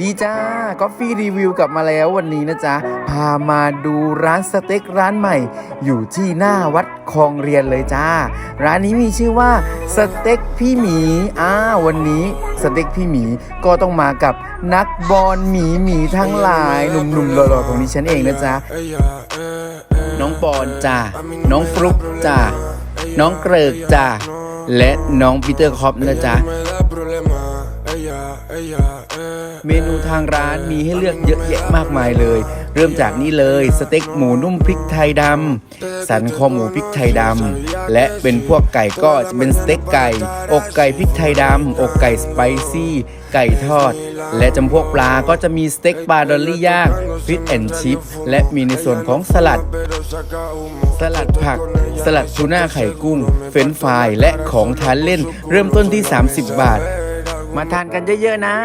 ดีจ้าก็ฟรีรีวิวกลับมาแล้ววันนี้นะจ๊ะ พามาดูร้านสเต็กร้านใหม่ อยู่ที่หน้าวัดคลองเรียนเลยจ้า ร้านนี้มีชื่อว่าสเต็กพี่หมีอ่าวันนี้สเต็กพี่หมีก็ต้องมากับนักบอลหมีหมีทั้งหลายหนุ่มๆหล่อๆของดิฉันเองนะจ๊ะ น้องปอนจ้าน้องฟลุกจ้าน้องเกริกจ้าและน้องปีเตอร์คอปนะจ๊ะ เมนูทางร้านมีให้เลือกเยอะแยะมากมายเลย เริ่มจากนี่เลยสเต็กหมูนุ่มพริกไทยดำสันคอหมูพริกไทยดำและเป็นพวกไก่ก็จะเป็นสเต็กไก่ อกไก่พริกไทยดำอกไก่สไปซี่ ไก่ทอด และจำพวกปลาก็จะมีสเต็กปลาดอลลี่ย่างฟิตแอนด์ชิพและมีในส่วนของสลัด สลัดผัก สลัดทูน่าไข่กุ้ง เฟรนฟรายและของทานเล่น เริ่มต้นที่ 30 บาท มาทานกันเยอะๆนะ